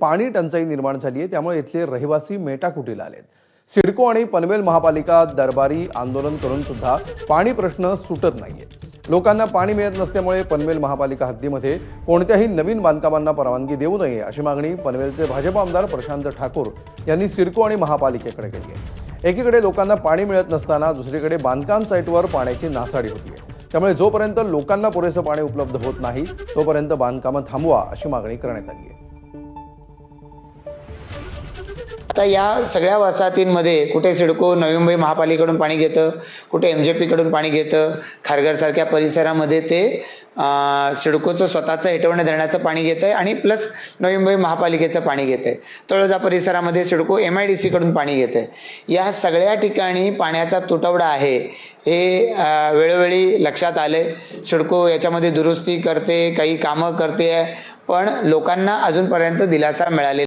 पाणी टंचाई निर्माण झाली आहे त्यामुळे इथले रहिवासी मेटाकुटीला आलेत. सिडको आणि पनवेल महापालिका दरबारी आंदोलन करून सुद्धा पाणी प्रश्न सुटत नाहीये. लोकांना पाणी मिळत नसल्यामुळे पनवेल महापालिका हद्दीमध्ये कोणत्याही नवीन बांधकामांना परवानगी देऊ नये अशी मागणी पनवेलचे भाजप आमदार प्रशांत ठाकूर यांनी सिडको आणि महापालिकेकडे केली आहे. एकीकडे लोकांना पाणी मिळत नसताना दुसरीकडे बांधकाम साईटवर पाण्याची नासाडी होतीये. त्यामुळे जोपर्यंत लोकांना पुरेसं पाणी उपलब्ध होत नाही तोपर्यंत बांधकामं थांबवा अशी मागणी करण्यात आली आहे. आता या सगळ्या वसाहतींमध्ये कुठे सिडको नवी मुंबई महापालिकेकडून पाणी घेतं कुठे एम जे पीकडून पाणी घेतं खारघरसारख्या परिसरामध्ये ते सिडकोचं स्वतःचं हेटवणे धरणाचं पाणी घेत आहे आणि प्लस नवी मुंबई महापालिकेचं पाणी घेत आहे तळोजा परिसरामध्ये सिडको एम आय डी सीकडून पाणी घेत आहे या सगळ्या ठिकाणी पाण्याचा तुटवडा आहे हे वेळोवेळी लक्षात आले सिडको याच्यामध्ये दुरुस्ती करते काही कामं करते आहे पण लोकांना अजूनपर्यंत दिलासा मिळालेला